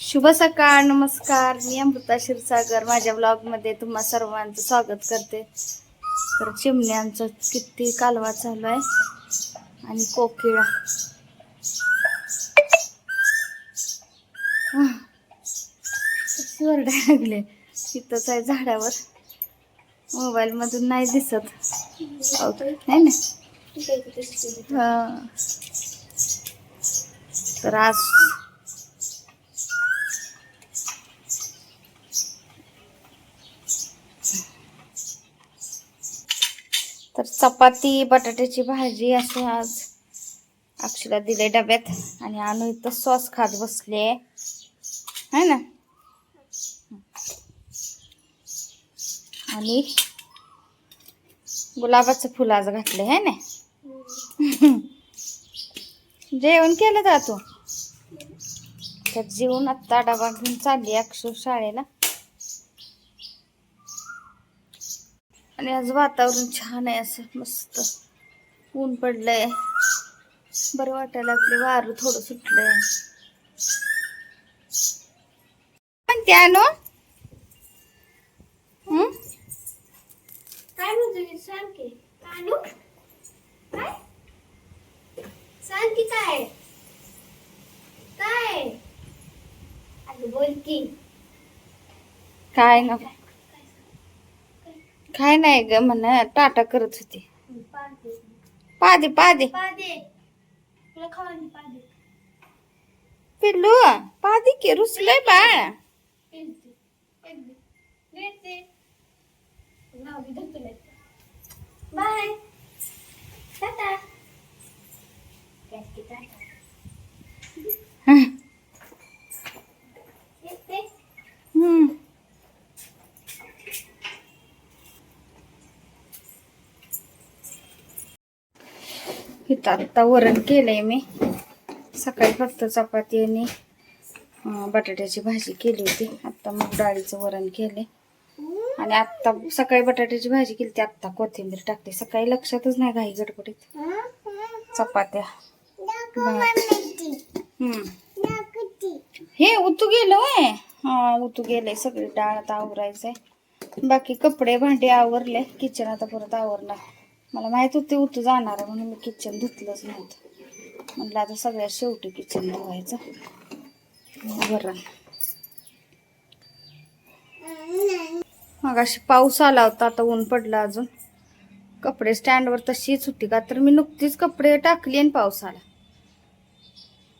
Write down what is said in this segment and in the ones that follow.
शुभ सकाळ नमस्कार. मी अमृता क्षीरसागर. माझ्या ब्लॉगमध्ये तुम्हा सर्वांचं स्वागत करते. तर चिमण्यांचं किती कालवा चालू आहे. आणि कोकिळा. आह, लागले. तिथंच आहे झाडावर. मोबाईल मधून नाही दिसत. नाही ना? तर आज तर चपाती बटाट्याची भाजी असं आज अक्षला दिले डब्यात. आणि आणू इथं सॉस खात बसले. है ना? आणि गुलाबाचं फुल आज घातले है ना? जेवण केलं का तू? तर जेवण आत्ता डबा घेऊन चालली अक्षर शाळेला. आणि आज वातावरण छान आहे असं मस्त. ऊन पडलंय. बरं वाटायला लागले वारं थोडं सुटलंय. पण त्यानो हं? काय म्हणतो सांग की कानू काय? सांग की काय? काय बोल की. काय ना काय नाही ग म्हण टाटा करत होती. पादे पादे. पिल्लू पादे की रुसलंय बाळ बाय. टाटा. इथं आत्ता वरण केलं आहे मी. सकाळी फक्त चपाती आणि बटाट्याची भाजी केली होती. आत्ता मग डाळीचं वरण केले आणि आत्ता सकाळी बटाट्याची भाजी केली ती आत्ता कोथिंबीर टाकते सकाळी लक्षातच नाही घाई गडबडीत चपात्या. हे उतू गेलं वय. हा उतू गेलंय. सगळी डाळ आता आवरायचंय. बाकी कपडे भांडे आवरले. किचन आता परत आवरणार. मला माहीत होते उतू जाणार आहे म्हणून मी किचन धुतलंच नव्हतं. म्हटलं आता सगळ्यात शेवटी किचन धुवायचं. बरं. मग अशी पाऊस आला होता आता ऊन पडलं अजून. कपडे स्टँडवर तशीच होती का? तर मी नुकतीच कपडे टाकली आणि पाऊस आला.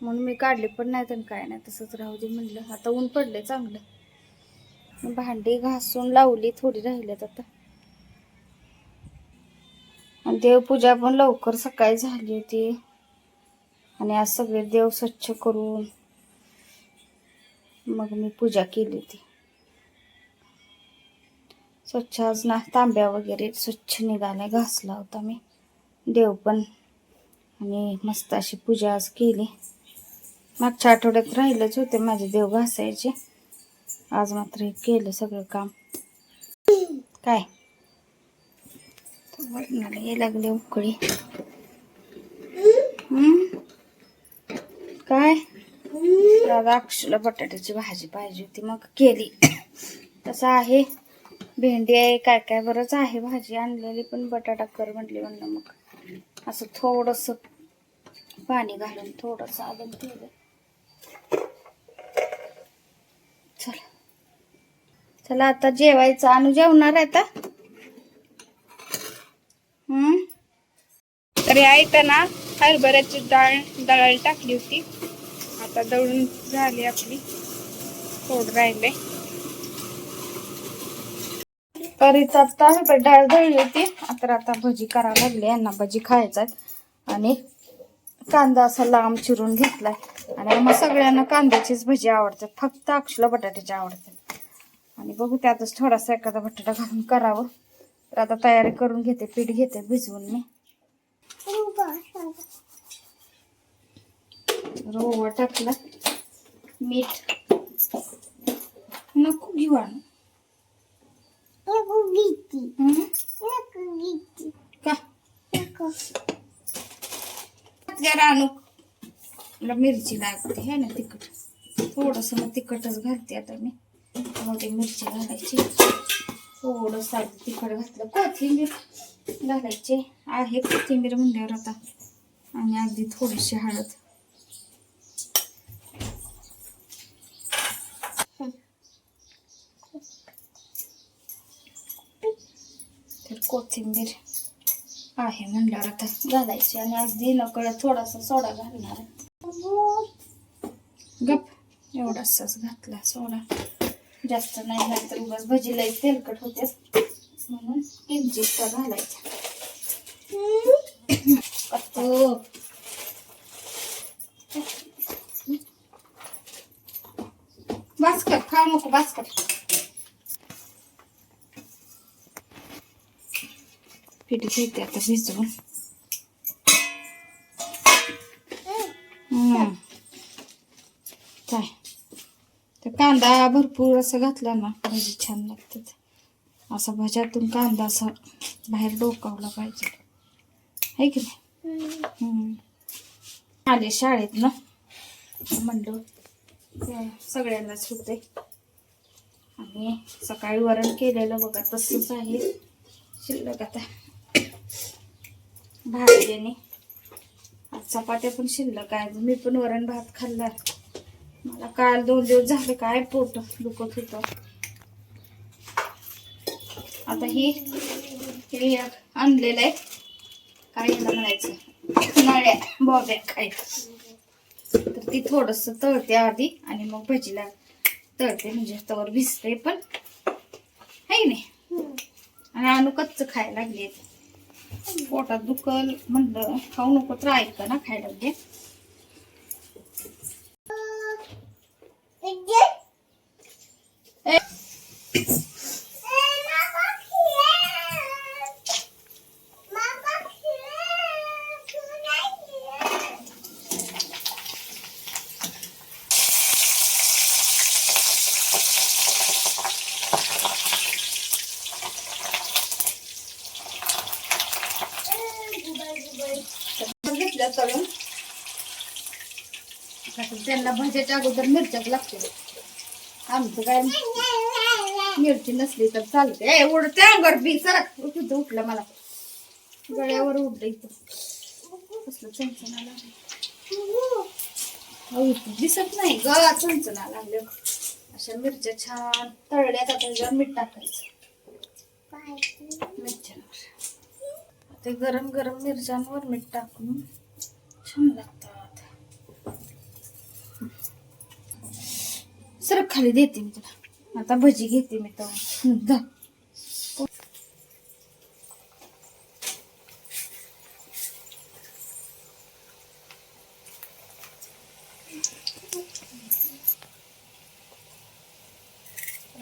म्हणून मी काढले पण नाही तर काय नाही तसंच राहू दे म्हणलं. आता ऊन पडले चांगलं. भांडी घासून लावली थोडी राहिल्यात आता. देवपूजा पण लवकर सकाळी झाली होती. आणि आज सगळे देव स्वच्छ करून मग मी पूजा केली होती. स्वच्छ आज ना तांब्या वगैरे स्वच्छ निघाल्या घासला होता मी. देव पण. आणि मस्त अशी पूजा आज केली. मागच्या आठवड्यात राहिलेच होते माझे देव घासायचे. आज मात्र हे केलं सगळं काम. काय? वरणाला ये लागले उकळी. काय? अक्षला बटाट्याची भाजी पाहिजे होती मग केली. तसं आहे. भेंडी आहे काय काय बरंच आहे. भाजी आणलेली पण बटाटा कर म्हटली म्हणलं मग. असं थोडंसं पाणी घालून थोडंसं आलं केलं चला. चला आता जेवायचं. आणू जेवणार आहे आता? तरी या ना हरभऱ्याची डाळ दळायला टाकली होती. आता दळून झाली आपली. थोड राहिले करीच आता हरभर डाळ दळली होती. आता आता भजी करावं लागली यांना भजी खायचा आणि कांदा असा लांब चिरून घेतलाय. आणि मग सगळ्यांना कांद्याचीच भजी आवडतात. फक्त अक्षला बटाट्याची आवडते आणि बघू त्यातच थोडासा एखादा बटाटा घालून करावं. तर आता तयारी करून घेते पीठ घेते भिजवून मी. रोवा टाकला मीठ. नको घेऊ आणू. का? मला मिरची लागते है ना तिखट? थोडस मग तिखटच घालते आता मी. मोठी मिरची घालायची. थोडस तिखट घातलं. कोथिंबीर घालायची आहे. कोथिंबीर म्हणल्यावर आता आणि अगदी थोडीशी हळद. तर कोथिंबीर आहे म्हणल्यावर आता घालायची आणि अगदी नकळत थोडासा सोडा घालणार गप. एवढासाच घातला सोडा. जास्त नाही घातलं तर उगाच भजीला तेलकट होते. म्हणून किंचित घालायचा. कतो बास्कर खाऊ नको बास्कर पीठ घेते आता भिजवून. कांदा भरपूर असं घातला ना भाजी छान लागते असा भाज्यातून कांदा असा बाहेर डोकावला पाहिजे. आहे की नाही? हम्म. आले शाळेत ना? म्हणलं सगळ्यांनाच होते. आणि सकाळी वरण केलेलं बघा तसंच आहे. शिल्लक आता. भाजीने आज चपात्या पण शिल्लक आहे. मी पण वरण भात खाल्ला. मला काल दोन दिवस झाले काय पोट दुखत होतं. आता ही हे आणलेलं आहे. काय याला म्हणायचं? नळ्या बॉब्या काय तर ती थोडस तळते आधी आणि मग भजीला तळते. म्हणजे तवर भिजते पण. आहे नाही? आणि अनु कच्च खायला लागले पोटात दुखल म्हणलं खाऊ नको तर ऐकतं ना खायला लागले घेतल्या तळून आता त्यांना भज्याच्या अगोदर मिरच्याच लागते आमचं काय मिरची नसली तर चालते ए उडते अंगावर बी सरक उठलं उठलं मला. गळ्यावर उडलं इथं. कसलं चंचना लागलं. दिसत नाही ग चंचना लागले. अशा मिरच्या छान तळल्या आता त्याच्यावर मीठ टाकायचं. मिरच्या. ते गरम गरम मिरच्यांवर मीठ टाकून. छान लागतात सरक खाली देते मी तुला. आता भजी घेते मी तर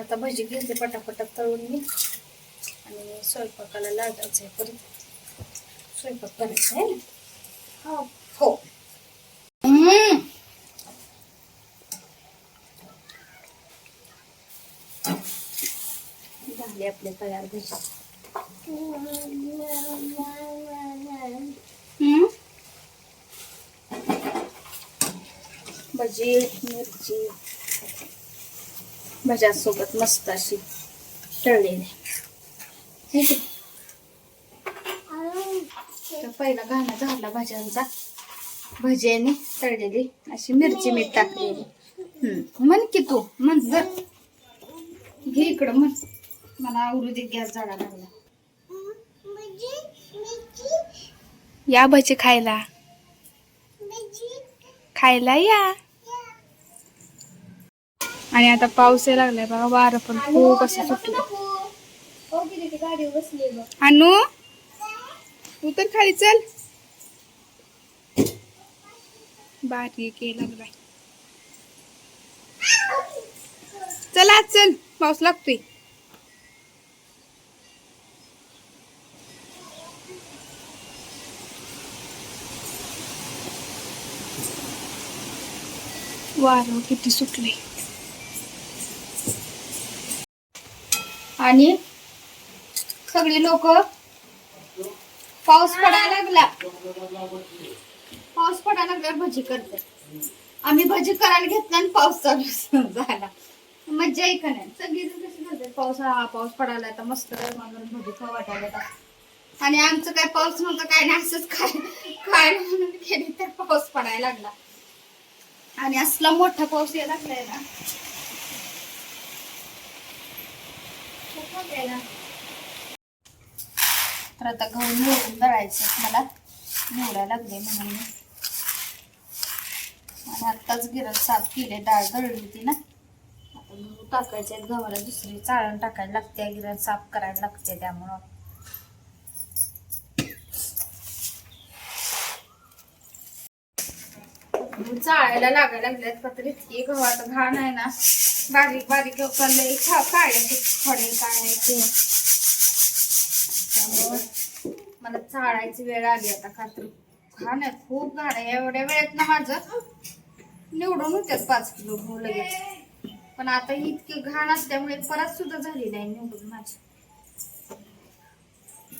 आता भजी घेते पटापटा तळून मी. आणि स्वयंपाकाला लागायचं आहे परत. स्वयंपाक करायचा आहे ना? हो. हो. झाले आपले तयार भजी हम्म. भजी मिरची. भज्यासोबत मस्त अशी तळलेली. पहिला घाणा झाला भाज्यांचा. भज्याने तळलेली अशी मिरची मीठ टाकलेली. हम्म. म्हण की तू म्हण जर. घे इकडं म्हण. मला दे गॅस झाडा लागला. या भजी खायला. खायला या. आणि आता पाऊस यायला लागलाय बघा वारं पण खूप असं सुटलं. अनु तू तर खाली चल. बारीक यायला लागलाय. चला चल पाऊस लागतोय. वारं किती सुटले. आणि सगळी लोक पाऊस पडायला लागला. पाऊस पडायला लागल्यावर भजी करतात. आम्ही भजी करायला घेतला आणि पाऊस चालू झाला. मज्जा आहे नाही? सगळी कशी म्हणतात पाऊस हा पाऊस पडायला आता मस्त गरमागरम भजी खाऊ वाटायला आणि आमचं काय पाऊस नव्हतं काय नाही असंच खाय खायला म्हणून गेली तर पाऊस पडायला लागला. आणि असला मोठा पाऊस यायला लागलाय ना. आहे ना. तर आता गहू निवडून दळायचं मला निवडायला लागले म्हणून. आणि आत्ताच गिरण साफ केले डाळ दळली होती ना. आता गहू टाकायचे आहेत. गव्हाला दुसरी चाळण टाकायला लागते. गिरण साफ करायला लागते त्यामुळं गहू चाळायला लागायला लागल्यात. का तर इतकी गहू आता घाण आहे ना. बारीक बारीक लय खा काढायचे खडे काय त्यामुळं मला चाळायची वेळ आली आता का तर घाण आहे खूप घाण आहे. एवढ्या वेळेत ना माझं निवडून होत्यात पाच किलो गहू लगेच पण आता ही इतकी घाण असल्यामुळे परत सुद्धा झाली नाही निवडून माझी.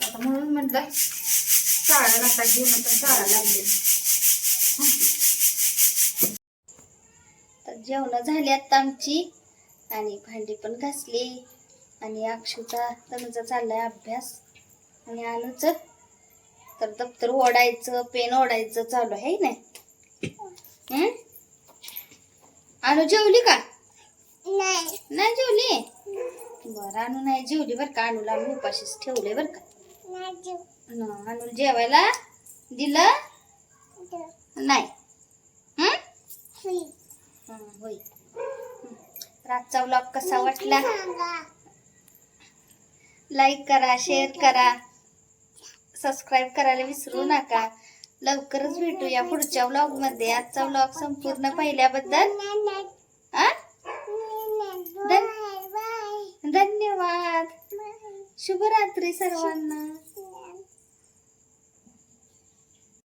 आता म्हणून म्हटलं चाळायला आता घेऊन आता चाळायला लागले. जेवण झाली आता आमची. आणि भांडी पण घासली. आणि अक्षूचा तनुचा चाललाय अभ्यास. आणि अनुच तर दप्तर ओढायचं पेन ओढायचं चालू आहे नाही हं? अनु जेवली का? नाही. नाही जेवली? बरं अनु नाही जेवली बरं का? अनुला आम्ही उपाशीच ठेवले बरं का? नाही न, अनु जेवायला दिलं? नाही. होय. आजचा व्लॉग कसा वाटला? लाईक करा शेअर करा. सबस्क्राईब करायला विसरू नका. लवकरच भेटूया पुढच्या व्लॉगमध्ये. आजचा व्लॉग संपूर्ण पाहिल्याबद्दल धन्यवाद. शुभरात्री सर्वांना.